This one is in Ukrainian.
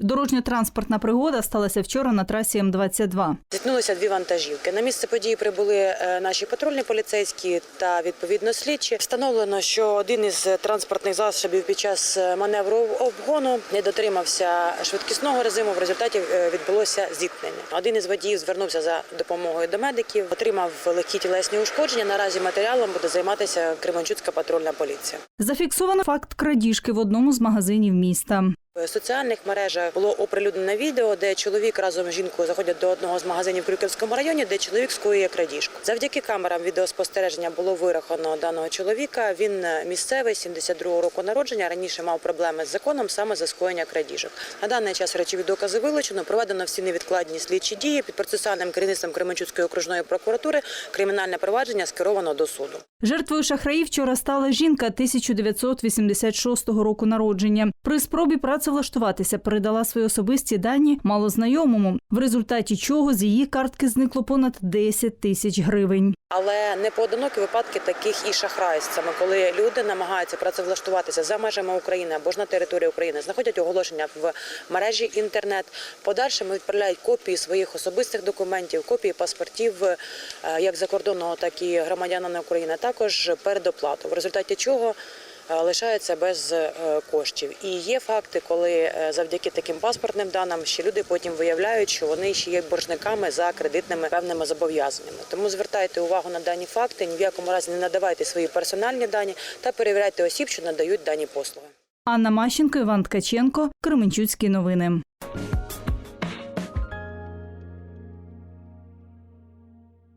Дорожньо-транспортна пригода сталася вчора на трасі М-22. Зіткнулися дві вантажівки. На місце події прибули е, наші патрульні поліцейські та відповідно слідчі. Встановлено, що один із транспортних засобів під час е, маневру обгону не дотримався швидкісного режиму. В результаті е, відбулося зіткнення. Один із водіїв звернувся за допомогою до медиків, отримав легкі тілесні ушкодження. Наразі матеріалом буде займатися Кременчуцька патрульна поліція. Зафіксовано факт крадіжки в одному з магазинів міста. В соціальних мережах було оприлюднене відео, де чоловік разом з жінкою заходять до одного з магазинів в Крюківському районі, де чоловік скоює крадіжку. Завдяки камерам відеоспостереження було вирахано даного чоловіка. Він е, місцевий 72-го року народження. Раніше мав проблеми з законом саме за скоєння крадіжок. На даний час речові докази вилучено. Проведено всі невідкладні слідчі дії під процесуальним керівництвом Кременчуцької окружної прокуратури. Кримінальне провадження скеровано до суду. Жертвою шахраїв вчора стала жінка 1986 року народження. При спробі працевлаштуватися передала свої особисті дані малознайомому, в результаті чого з її картки зникло понад 10 тисяч гривень. Але не поодинокі випадки таких і шахрайств, саме коли люди намагаються працевлаштуватися за межами України або ж на території України, знаходять оголошення в мережі інтернет. Подальшими відправляють копії своїх особистих документів, копії паспортів е, як закордонного, так і громадянина України. Також передоплату, в результаті чого. Е, Лишаються без е, коштів, і є факти, коли е, завдяки таким паспортним даним ще люди потім виявляють, що вони ще є боржниками за кредитними певними зобов'язаннями. Тому звертайте увагу на дані факти, ні в якому разі не надавайте свої персональні дані та перевіряйте осіб, що надають дані послуги. Анна Мащенко, Іван Ткаченко, Кременчуцькі новини.